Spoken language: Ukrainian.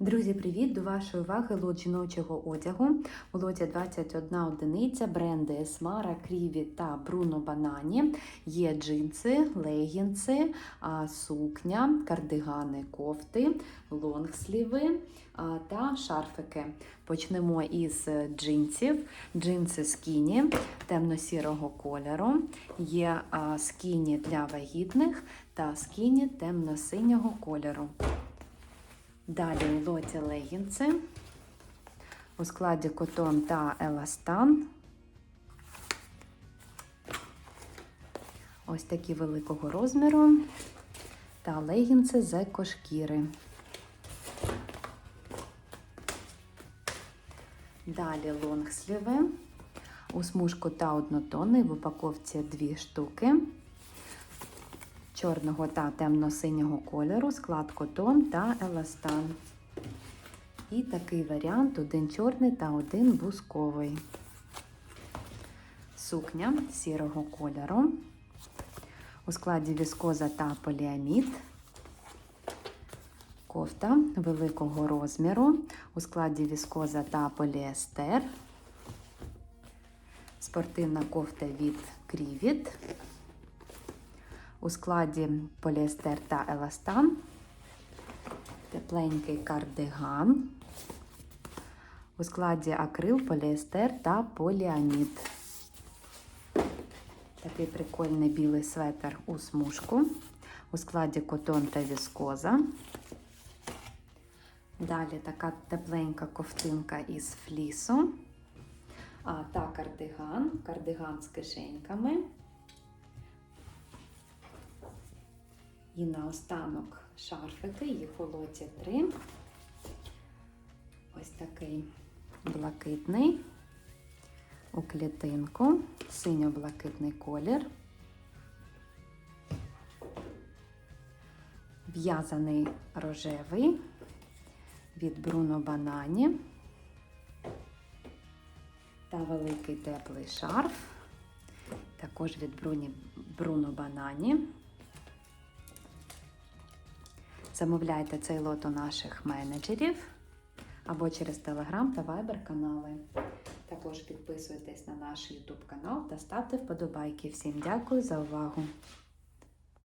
Друзі, привіт! До вашої уваги лот жіночого одягу. Лоті 21 одиниця, бренди Esmara, Кріві та Bruno Banani. Є джинси, легінси, сукня, кардигани, кофти, лонгсліви та шарфики. Почнемо із джинсів. Джинси скіні темно-сірого кольору. Є скіні для вагітних та скіні темно-синього кольору. Далі лоті легінси у складі котон та еластан. Ось такі великого розміру та легінси з екошкіри. Далі лонгсліви у смужку та однотонний в упаковці дві штуки чорного та темно-синього кольору, склад котон та еластан. І такий варіант: один чорний та один бусковий. Сукня сірого кольору. У складі віскоза та поліамід. Кофта великого розміру. У складі віскоза та поліестер. Спортивна кофта від Крівіт у складі поліестер та еластан, тепленький кардиган, у складі акрил, поліестер та поліамід. Такий прикольний білий светр у смужку, у складі котон та віскоза. Далі така тепленька ковтинка із флісу. А, та кардиган, кардиган з кишеньками. І наостанок шарфики, їх у три. Ось такий блакитний у клітинку, синьо-блакитний колір. В'язаний рожевий від Bruno Banani та великий теплий шарф, також від Bruno Banani. Замовляйте цей лот у наших менеджерів або через Telegram та Viber канали. Також підписуйтесь на наш YouTube канал та ставте вподобайки. Всім дякую за увагу!